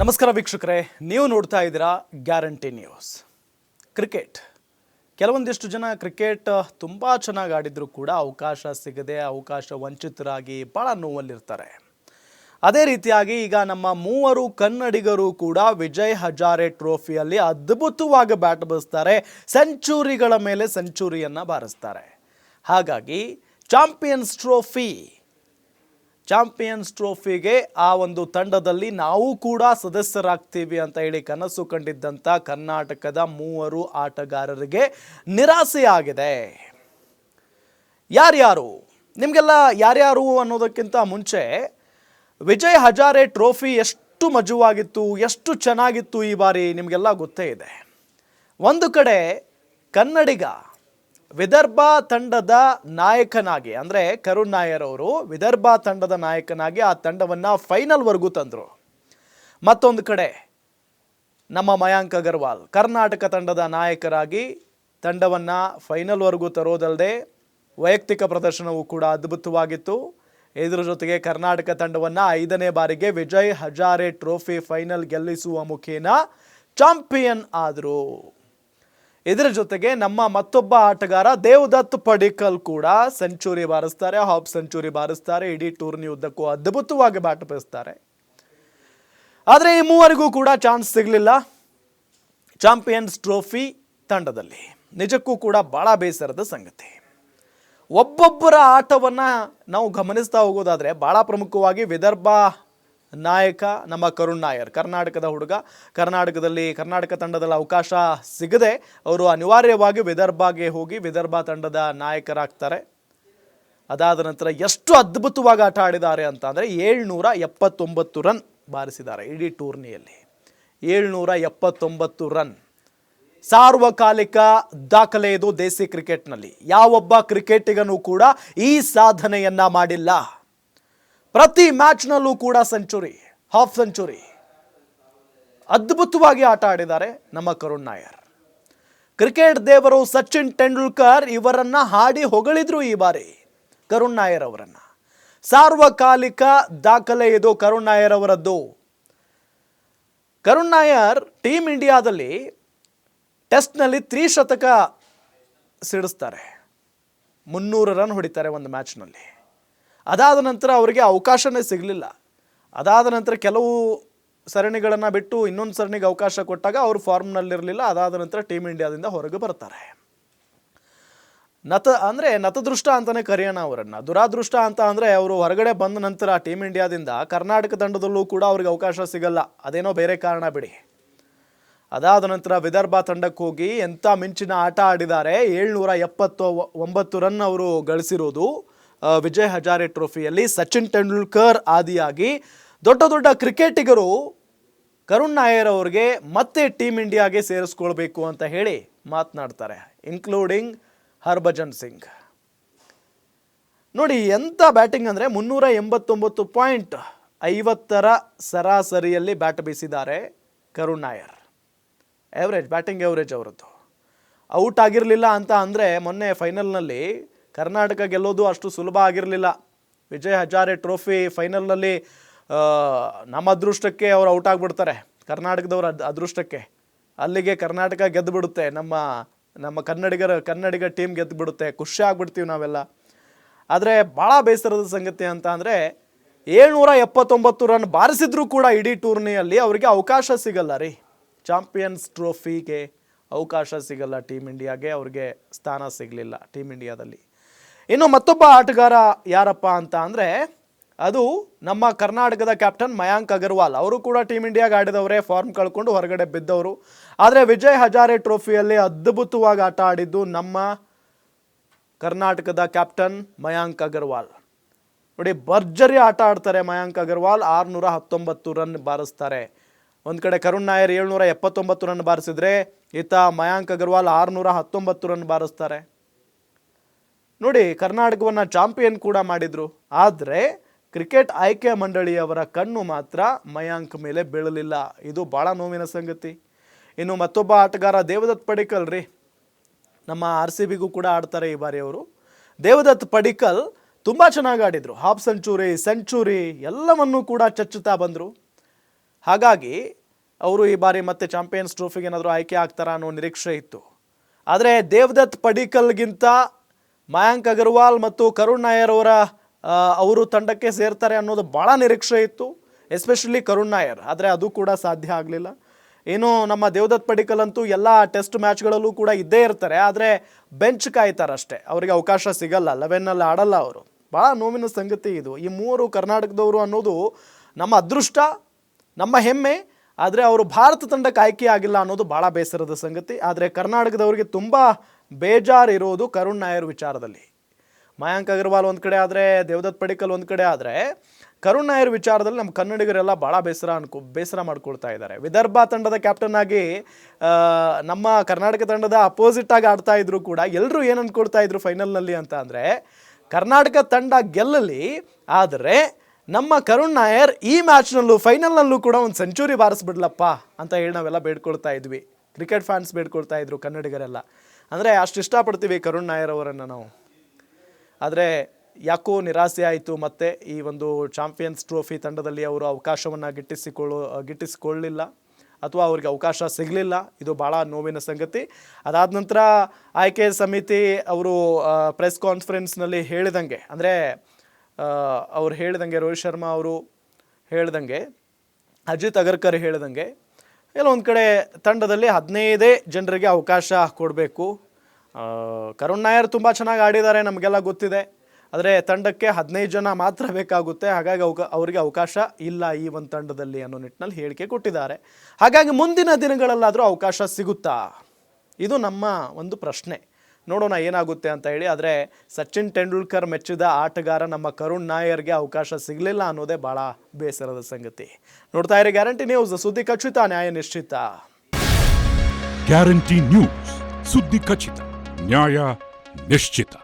ನಮಸ್ಕಾರ ವೀಕ್ಷಕರೇ, ನೀವು ನೋಡ್ತಾ ಇದ್ದೀರಾ ಗ್ಯಾರಂಟಿ ನ್ಯೂಸ್. ಕ್ರಿಕೆಟ್. ಕೆಲವೊಂದಿಷ್ಟು ಜನ ಕ್ರಿಕೆಟ್ ತುಂಬ ಚೆನ್ನಾಗಿ ಆಡಿದರೂ ಕೂಡ ಅವಕಾಶ ಸಿಗದೆ, ಅವಕಾಶ ವಂಚಿತರಾಗಿ ಭಾಳ ನೋವಲ್ಲಿರ್ತಾರೆ. ಅದೇ ರೀತಿಯಾಗಿ ಈಗ ನಮ್ಮ ಮೂವರು ಕನ್ನಡಿಗರು ಕೂಡ ವಿಜಯ್ ಹಜಾರೆ ಟ್ರೋಫಿಯಲ್ಲಿ ಅದ್ಭುತವಾಗಿ ಬ್ಯಾಟ್ ಬಸ್ತಾರೆ, ಸೆಂಚುರಿಗಳ ಮೇಲೆ ಸೆಂಚುರಿಯನ್ನು ಬಾರಿಸ್ತಾರೆ. ಹಾಗಾಗಿ ಚಾಂಪಿಯನ್ಸ್ ಟ್ರೋಫಿ ಚಾಂಪಿಯನ್ಸ್ ಟ್ರೋಫಿಗೆ ಆ ಒಂದು ತಂಡದಲ್ಲಿ ನಾವು ಕೂಡ ಸದಸ್ಯರಾಗ್ತೀವಿ ಅಂತ ಹೇಳಿ ಕನಸು ಕಂಡಿದ್ದಂಥ ಕರ್ನಾಟಕದ ಮೂವರು ಆಟಗಾರರಿಗೆ ನಿರಾಸೆಯಾಗಿದೆ. ಯಾರ್ಯಾರು? ನಿಮಗೆಲ್ಲ ಯಾರ್ಯಾರು ಅನ್ನೋದಕ್ಕಿಂತ ಮುಂಚೆ ವಿಜಯ್ ಹಜಾರೆ ಟ್ರೋಫಿ ಎಷ್ಟು ಮಜುವಾಗಿತ್ತು, ಎಷ್ಟು ಚೆನ್ನಾಗಿತ್ತು ಈ ಬಾರಿ ನಿಮಗೆಲ್ಲ ಗೊತ್ತೇ ಇದೆ. ಒಂದು ಕಡೆ ಕನ್ನಡಿಗ ವಿದರ್ಭ ತಂಡದ ನಾಯಕನಾಗಿ, ಅಂದರೆ ಕರುಣ್ ನಾಯರ್ ಅವರು ವಿದರ್ಭ ತಂಡದ ನಾಯಕನಾಗಿ ಆ ತಂಡವನ್ನು ಫೈನಲ್ವರೆಗೂ ತಂದರು. ಮತ್ತೊಂದು ಕಡೆ, ನಮ್ಮ ಮಯಾಂಕ್ ಅಗರ್ವಾಲ್, ಕರ್ನಾಟಕ ತಂಡದ ನಾಯಕರಾಗಿ ತಂಡವನ್ನು ಫೈನಲ್ವರೆಗೂ ತರೋದಲ್ಲದೆ ವೈಯಕ್ತಿಕ ಪ್ರದರ್ಶನವೂ ಕೂಡ ಅದ್ಭುತವಾಗಿತ್ತು. ಇದರ ಜೊತೆಗೆ ಕರ್ನಾಟಕ ತಂಡವನ್ನು ಐದನೇ ಬಾರಿಗೆ ವಿಜಯ್ ಹಜಾರೆ ಟ್ರೋಫಿ ಫೈನಲ್ ಗೆಲ್ಲಿಸುವ ಮುಖೇನ ಚಾಂಪಿಯನ್ ಆದರು. ಇದರ ಜೊತೆಗೆ ನಮ್ಮ ಮತ್ತೊಬ್ಬ ಆಟಗಾರ ದೇವದತ್ ಪಡಿಕಲ್ ಕೂಡ ಸೆಂಚುರಿ ಬಾರಿಸ್ತಾರೆ, ಹಾಫ್ ಸೆಂಚುರಿ ಬಾರಿಸ್ತಾರೆ, ಇಡೀ ಟೂರ್ನಿ ಉದ್ದಕ್ಕೂ ಅದ್ಭುತವಾಗಿ ಬ್ಯಾಟ್ ಬಯಸ್ತಾರೆ ಆದರೆ ಈ ಮೂವರಿಗೂ ಕೂಡ ಚಾನ್ಸ್ ಸಿಗಲಿಲ್ಲ. ಚಾಂಪಿಯನ್ಸ್ ಟ್ರೋಫಿ ತಂಡದಲ್ಲಿ. ನಿಜಕ್ಕೂ ಕೂಡ ಭಾಳ ಬೇಸರದ ಸಂಗತಿ. ಒಬ್ಬೊಬ್ಬರ ಆಟವನ್ನು ನಾವು ಗಮನಿಸ್ತಾ ಹೋಗೋದಾದರೆ ಭಾಳ ಪ್ರಮುಖವಾಗಿ ವಿದರ್ಭ ನಾಯಕ, ನಮ್ಮ ಕರುಣ್ ನಾಯರ್. ಕರ್ನಾಟಕದ ಹುಡುಗ. ಕರ್ನಾಟಕದಲ್ಲಿ, ಕರ್ನಾಟಕ ತಂಡದಲ್ಲಿ ಅವಕಾಶ ಸಿಗದೆ ಅವರು ಅನಿವಾರ್ಯವಾಗಿ ವಿದರ್ಭಗೆ ಹೋಗಿ ವಿದರ್ಭ ತಂಡದ ನಾಯಕರಾಗ್ತಾರೆ. ಅದಾದ ನಂತರ ಎಷ್ಟು ಅದ್ಭುತವಾಗಿ ಆಟ ಆಡಿದ್ದಾರೆ ಅಂತ ಅಂದರೆ ಏಳ್ನೂರ ಎಪ್ಪತ್ತೊಂಬತ್ತು ರನ್ ಬಾರಿಸಿದ್ದಾರೆ ಇಡೀ ಟೂರ್ನಿಯಲ್ಲಿ. ಏಳ್ನೂರ ಎಪ್ಪತ್ತೊಂಬತ್ತು ರನ್. ಸಾರ್ವಕಾಲಿಕ ದಾಖಲೆ ಇದು ದೇಸಿ ಕ್ರಿಕೆಟ್ನಲ್ಲಿ. ಯಾವೊಬ್ಬ ಕ್ರಿಕೆಟಿಗನೂ ಕೂಡ ಈ ಸಾಧನೆಯನ್ನ ಮಾಡಿಲ್ಲ. ಪ್ರತಿ ಮ್ಯಾಚ್ನಲ್ಲೂ ಕೂಡ ಸೆಂಚುರಿ, ಹಾಫ್ ಸೆಂಚುರಿ. ಅದ್ಭುತವಾಗಿ ಆಟ ಆಡಿದ್ದಾರೆ ನಮ್ಮ ಕರುಣ್ ನಾಯರ್. ಕ್ರಿಕೆಟ್ ದೇವರು ಸಚಿನ್ ತೆಂಡೂಲ್ಕರ್ ಇವರನ್ನ ಹಾಡಿ ಹೊಗಳಿದ್ರು ಈ ಬಾರಿ ಕರುಣ್ ನಾಯರ್ ಅವರನ್ನು. ಸಾರ್ವಕಾಲಿಕ ದಾಖಲೆ ಇದು ಕರುಣ್ ನಾಯರ್ ಅವರದ್ದು. ಕರುಣ್ ನಾಯರ್ ಟೀಮ್ ಇಂಡಿಯಾದಲ್ಲಿ ಟೆಸ್ಟ್ನಲ್ಲಿ ತ್ರಿಶತಕ ಸಿಡಿಸ್ತಾರೆ. ಮುನ್ನೂರು ರನ್ ಹೊಡಿತಾರೆ ಒಂದು ಮ್ಯಾಚ್ನಲ್ಲಿ. ಅದಾದ ನಂತರ ಅವರಿಗೆ ಅವಕಾಶನೇ ಸಿಗಲಿಲ್ಲ. ಅದಾದ ನಂತರ ಕೆಲವು ಸರಣಿಗಳನ್ನು ಬಿಟ್ಟು ಇನ್ನೊಂದು ಸರಣಿಗೆ ಅವಕಾಶ ಕೊಟ್ಟಾಗ ಅವರು ಫಾರ್ಮ್ನಲ್ಲಿರಲಿಲ್ಲ. ಅದಾದ ನಂತರ ಟೀಮ್ ಇಂಡಿಯಾದಿಂದ ಹೊರಗೆ ಬರ್ತಾರೆ. ನತ ಅಂದರೆ ನತದೃಷ್ಟ ಅಂತಲೇ ಕರೆಯೋಣ ಅವರನ್ನು. ದುರಾದೃಷ್ಟ ಅಂತ ಅಂದರೆ ಅವರು ಹೊರಗಡೆ ಬಂದ ನಂತರ ಟೀಮ್ ಇಂಡಿಯಾದಿಂದ ಕರ್ನಾಟಕ ತಂಡದಲ್ಲೂ ಕೂಡ ಅವ್ರಿಗೆ ಅವಕಾಶ ಸಿಗಲ್ಲ. ಅದೇನೋ ಬೇರೆ ಕಾರಣ ಬಿಡಿ. ಅದಾದ ನಂತರ ವಿದರ್ಭ ತಂಡಕ್ಕೆ ಹೋಗಿ ಎಂಥ ಮಿಂಚಿನ ಆಟ ಆಡಿದ್ದಾರೆ. ಏಳ್ನೂರ ಎಪ್ಪತ್ತು ಒಂಬತ್ತು ರನ್ ಅವರು ಗಳಿಸಿರೋದು. ವಿಜಯ್ ಹಜಾರೆ ಟ್ರೋಫಿಯಲ್ಲಿ ಸಚಿನ್ ತೆಂಡೂಲ್ಕರ್ ಆದಿಯಾಗಿ ದೊಡ್ಡ ದೊಡ್ಡ ಕ್ರಿಕೆಟಿಗರು ಕರುಣ್ ನಾಯರ್ ಅವ್ರಿಗೆ ಮತ್ತೆ ಟೀಮ್ ಇಂಡಿಯಾಗೆ ಸೇರಿಸ್ಕೊಳ್ಬೇಕು ಅಂತ ಹೇಳಿ ಮಾತನಾಡ್ತಾರೆ ಇನ್ಕ್ಲೂಡಿಂಗ್ ಹರ್ಭಜನ್ ಸಿಂಗ್. ನೋಡಿ ಎಂಥ ಬ್ಯಾಟಿಂಗ್ ಅಂದರೆ ಮುನ್ನೂರ ಎಂಬತ್ತೊಂಬತ್ತು ಪಾಯಿಂಟ್ ಐವತ್ತರ ಸರಾಸರಿಯಲ್ಲಿ ಬ್ಯಾಟ್ ಬೀಸಿದ್ದಾರೆ Karun Nair. Average batting average ಅವರದ್ದು. ಔಟ್ ಆಗಿರಲಿಲ್ಲ ಅಂತ ಅಂದರೆ ಮೊನ್ನೆ ಫೈನಲ್ನಲ್ಲಿ ಕರ್ನಾಟಕ ಗೆಲ್ಲೋದು ಅಷ್ಟು ಸುಲಭ ಆಗಿರಲಿಲ್ಲ. ವಿಜಯ್ ಹಜಾರೆ ಟ್ರೋಫಿ ಫೈನಲ್ನಲ್ಲಿ ನಮ್ಮ ಅದೃಷ್ಟಕ್ಕೆ ಅವರು ಔಟ್ ಆಗಿಬಿಡ್ತಾರೆ. ಕರ್ನಾಟಕದವ್ರ ಅದ್, ಅದೃಷ್ಟಕ್ಕೆ. ಅಲ್ಲಿಗೆ ಕರ್ನಾಟಕ ಗೆದ್ದು ಬಿಡುತ್ತೆ ನಮ್ಮ ನಮ್ಮ ಕನ್ನಡಿಗರ, ಕನ್ನಡಿಗ ಟೀಮ್ ಗೆದ್ದು ಬಿಡುತ್ತೆ ಖುಷಿ ಆಗ್ಬಿಡ್ತೀವಿ ನಾವೆಲ್ಲ. ಆದರೆ ಭಾಳ ಬೇಸರದ ಸಂಗತಿ ಅಂತ ಅಂದರೆ, ಏಳ್ನೂರ ಎಪ್ಪತ್ತೊಂಬತ್ತು ರನ್ ಬಾರಿಸಿದ್ರು ಕೂಡ ಇಡೀ ಟೂರ್ನಿಯಲ್ಲಿ ಅವರಿಗೆ ಅವಕಾಶ ಸಿಗಲ್ಲ ರೀ. ಚಾಂಪಿಯನ್ಸ್ ಟ್ರೋಫಿಗೆ ಅವಕಾಶ ಸಿಗಲ್ಲ ಟೀಮ್ ಇಂಡಿಯಾಗೆ, ಅವ್ರಿಗೆ ಸ್ಥಾನ ಸಿಗಲಿಲ್ಲ ಟೀಮ್ ಇಂಡಿಯಾದಲ್ಲಿ. ಇನ್ನು ಮತ್ತೊಬ್ಬ ಆಟಗಾರ ಯಾರಪ್ಪ ಅಂತ ಅಂದರೆ, ಅದು ನಮ್ಮ ಕರ್ನಾಟಕದ ಕ್ಯಾಪ್ಟನ್ ಮಯಾಂಕ್ ಅಗರ್ವಾಲ್. ಅವರು ಕೂಡ ಟೀಮ್ ಇಂಡಿಯಾಗೆ ಆಡಿದವರೇ ಫಾರ್ಮ್ ಕಳ್ಕೊಂಡು ಹೊರಗಡೆ ಬಿದ್ದವರು. ಆದರೆ ವಿಜಯ್ ಹಜಾರೆ ಟ್ರೋಫಿಯಲ್ಲಿ ಅದ್ಭುತವಾಗಿ ಆಟ ಆಡಿದ್ದು ನಮ್ಮ ಕರ್ನಾಟಕದ ಕ್ಯಾಪ್ಟನ್ ಮಯಾಂಕ್ ಅಗರ್ವಾಲ್. ನೋಡಿ, ಭರ್ಜರಿ ಆಟ ಆಡ್ತಾರೆ ಮಯಾಂಕ್ ಅಗರ್ವಾಲ್. ಆರುನೂರ ಹತ್ತೊಂಬತ್ತು ರನ್ ಬಾರಿಸ್ತಾರೆ. ಒಂದು ಕಡೆ ಕರುಣ್ ನಾಯರ್ ಏಳ್ನೂರ ಎಪ್ಪತ್ತೊಂಬತ್ತು ರನ್ ಬಾರಿಸಿದ್ರೆ, ಈತ ಮಯಾಂಕ್ ಅಗರ್ವಾಲ್ ಆರುನೂರ ಹತ್ತೊಂಬತ್ತು ರನ್ ಬಾರಿಸ್ತಾರೆ. ನೋಡಿ, ಕರ್ನಾಟಕವನ್ನು ಚಾಂಪಿಯನ್ ಕೂಡ ಮಾಡಿದರು. ಆದರೆ ಕ್ರಿಕೆಟ್ ಆಯ್ಕೆ ಮಂಡಳಿಯವರ ಕಣ್ಣು ಮಾತ್ರ ಮಯಾಂಕ್ ಮೇಲೆ ಬೀಳಲಿಲ್ಲ. ಇದು ಭಾಳ ನೋವಿನ ಸಂಗತಿ. ಇನ್ನು ಮತ್ತೊಬ್ಬ ಆಟಗಾರ ದೇವದತ್ ಪಡಿಕಲ್ ರೀ. ನಮ್ಮ ಆರ್ ಸಿ ಬಿಗೂ ಕೂಡ ಆಡ್ತಾರೆ ಈ ಬಾರಿ ಅವರು. ದೇವದತ್ ಪಡಿಕಲ್ ತುಂಬ ಚೆನ್ನಾಗಿ ಆಡಿದರು. ಹಾಫ್ ಸೆಂಚುರಿ ಸೆಂಚುರಿ ಎಲ್ಲವನ್ನೂ ಕೂಡ ಚಚ್ಚುತ್ತಾ ಬಂದರು. ಹಾಗಾಗಿ ಅವರು ಈ ಬಾರಿ ಮತ್ತೆ ಚಾಂಪಿಯನ್ಸ್ ಟ್ರೋಫಿಗೆ ಏನಾದರೂ ಆಯ್ಕೆ ಆಗ್ತಾರ ಅನ್ನೋ ನಿರೀಕ್ಷೆ ಇತ್ತು. ಆದರೆ ದೇವದತ್ ಪಡಿಕಲ್ಗಿಂತ ಮಯಾಂಕ್ ಅಗರ್ವಾಲ್ ಮತ್ತು ಕರುಣ್ ನಾಯರ್ ಅವರ ಅವರು ತಂಡಕ್ಕೆ ಸೇರ್ತಾರೆ ಅನ್ನೋದು ಭಾಳ ನಿರೀಕ್ಷೆ ಇತ್ತು, ಎಸ್ಪೆಷಲಿ ಕರುಣ್ ನಾಯರ್. ಆದರೆ ಅದು ಕೂಡ ಸಾಧ್ಯ ಆಗಲಿಲ್ಲ. ಏನು, ನಮ್ಮ ದೇವದತ್ ಪಡಿಕಲ್ ಅಂತೂ ಎಲ್ಲ ಟೆಸ್ಟ್ ಮ್ಯಾಚ್ಗಳಲ್ಲೂ ಕೂಡ ಇದ್ದೇ ಇರ್ತಾರೆ, ಆದರೆ ಬೆಂಚ್ ಕಾಯ್ತಾರಷ್ಟೇ. ಅವರಿಗೆ ಅವಕಾಶ ಸಿಗಲ್ಲ, ಲೆವೆನ್ನಲ್ಲಿ ಆಡಲ್ಲ ಅವರು. ಭಾಳ ನೋವಿನ ಸಂಗತಿ ಇದು. ಈ ಮೂವರು ಕರ್ನಾಟಕದವರು ಅನ್ನೋದು ನಮ್ಮ ಅದೃಷ್ಟ, ನಮ್ಮ ಹೆಮ್ಮೆ, ಆದರೆ ಅವರು ಭಾರತ ತಂಡಕ್ಕೆ ಆಯ್ಕೆ ಆಗಿಲ್ಲ ಅನ್ನೋದು ಭಾಳ ಬೇಸರದ ಸಂಗತಿ. ಆದರೆ ಕರ್ನಾಟಕದವರಿಗೆ ತುಂಬ ಬೇಜಾರು ಇರೋದು ಕರುಣ್ ನಾಯರ್ ವಿಚಾರದಲ್ಲಿ. ಮಯಾಂಕ್ ಅಗರ್ವಾಲ್ ಒಂದು ಕಡೆ ಆದರೆ, ದೇವದತ್ ಪಡಿಕಲ್ ಒಂದು ಕಡೆ ಆದರೆ, ಕರುಣ್ ನಾಯರ್ ವಿಚಾರದಲ್ಲಿ ನಮ್ಮ ಕನ್ನಡಿಗರೆಲ್ಲ ಭಾಳ ಬೇಸರ ಅನ್ಕೊ, ಬೇಸರ ಮಾಡ್ಕೊಳ್ತಾ ಇದ್ದಾರೆ ವಿದರ್ಭ ತಂಡದ ಕ್ಯಾಪ್ಟನ್ ಆಗಿ ನಮ್ಮ ಕರ್ನಾಟಕ ತಂಡದ ಅಪೋಸಿಟ್ ಆಗಿ ಆಡ್ತಾ ಇದ್ರು ಕೂಡ ಎಲ್ಲರೂ ಏನು ಅಂದ್ಕೊಳ್ತಾ ಇದ್ರು ಫೈನಲ್ನಲ್ಲಿ ಅಂತ ಅಂದರೆ, ಕರ್ನಾಟಕ ತಂಡ ಗೆಲ್ಲಲಿ, ಆದರೆ ನಮ್ಮ ಕರುಣ್ ನಾಯರ್ ಈ ಮ್ಯಾಚ್ನಲ್ಲೂ ಫೈನಲ್ನಲ್ಲೂ ಕೂಡ ಒಂದು ಸೆಂಚುರಿ ಬಾರಿಸ್ಬಿಡ್ಲಪ್ಪ ಅಂತ ಹೇಳಿ ನಾವೆಲ್ಲ ಬೇಡ್ಕೊಳ್ತಾ ಇದ್ವಿ. ಕ್ರಿಕೆಟ್ ಫ್ಯಾನ್ಸ್ ಬೇಡ್ಕೊಳ್ತಾ ಇದ್ರು ಕನ್ನಡಿಗರೆಲ್ಲ. ಅಂದರೆ ಅಷ್ಟು ಇಷ್ಟಪಡ್ತೀವಿ ಕರುಣ್ ನಾಯರ್ ಅವರನ್ನು ನಾವು. ಆದರೆ ಯಾಕೋ ನಿರಾಸೆ ಆಯಿತು ಮತ್ತೆ ಈ ಒಂದು ಚಾಂಪಿಯನ್ಸ್ ಟ್ರೋಫಿ ತಂಡದಲ್ಲಿ ಅವರು ಅವಕಾಶವನ್ನು ಗಿಟ್ಟಿಸಿಕೊಳ್ಳು ಗಿಟ್ಟಿಸಿಕೊಳ್ಳಲಿಲ್ಲ ಅಥವಾ ಅವರಿಗೆ ಅವಕಾಶ ಸಿಗಲಿಲ್ಲ. ಇದು ಭಾಳ ನೋವಿನ ಸಂಗತಿ. ಅದಾದ ನಂತರ ಆಯ್ಕೆ ಸಮಿತಿ ಅವರು ಪ್ರೆಸ್ ಕಾನ್ಫರೆನ್ಸ್ನಲ್ಲಿ ಹೇಳಿದಂಗೆ, ಅಂದರೆ ಅವ್ರು ಹೇಳಿದಂಗೆ ರೋಹಿತ್ ಶರ್ಮಾ ಅವರು ಹೇಳ್ದಂಗೆ, ಅಜಿತ್ ಅಗರ್ಕರ್ ಹೇಳ್ದಂಗೆ ಎಲ್ಲ ಒಂದು ಕಡೆ ತಂಡದಲ್ಲಿ ಹದಿನೈದೇ ಜನರಿಗೆ ಅವಕಾಶ ಕೊಡಬೇಕು. ಕರುಣ್ ನಾಯರ್ ತುಂಬ ಚೆನ್ನಾಗಿ ಆಡಿದ್ದಾರೆ, ನಮಗೆಲ್ಲ ಗೊತ್ತಿದೆ. ಆದರೆ ತಂಡಕ್ಕೆ ಹದಿನೈದು ಜನ ಮಾತ್ರ ಬೇಕಾಗುತ್ತೆ. ಹಾಗಾಗಿ ಅವಕ, ಅವರಿಗೆ ಅವಕಾಶ ಇಲ್ಲ ಈ ಒಂದು ತಂಡದಲ್ಲಿ ಅನ್ನೋ ನಿಟ್ಟಿನಲ್ಲಿ ಹೇಳಿಕೆ ಕೊಟ್ಟಿದ್ದಾರೆ. ಹಾಗಾಗಿ ಮುಂದಿನ ದಿನಗಳಲ್ಲಾದರೂ ಅವಕಾಶ ಸಿಗುತ್ತಾ? ಇದು ನಮ್ಮ ಒಂದು ಪ್ರಶ್ನೆ. ನೋಡೋಣ ಏನಾಗುತ್ತೆ ಅಂತ ಹೇಳಿ, ಆದರೆ ಸಚಿನ್ ತೆಂಡೂಲ್ಕರ್ ಮೆಚ್ಚಿದ ಆಟಗಾರ ನಮ್ಮ ಕರುಣ್ ನಾಯರ್ಗೆ ಅವಕಾಶ ಸಿಗಲಿಲ್ಲ ಅನ್ನೋದೇ ಭಾಳ ಬೇಸರದ ಸಂಗತಿ. ನೋಡ್ತಾ ಇರಿ ಗ್ಯಾರಂಟಿ ನ್ಯೂಸ್, ಸುದ್ದಿ ಖಚಿತ, ನ್ಯಾಯ ನಿಶ್ಚಿತ. ಗ್ಯಾರಂಟಿ ನ್ಯೂಸ್, ಸುದ್ದಿ ಖಚಿತ, ನ್ಯಾಯ ನಿಶ್ಚಿತ.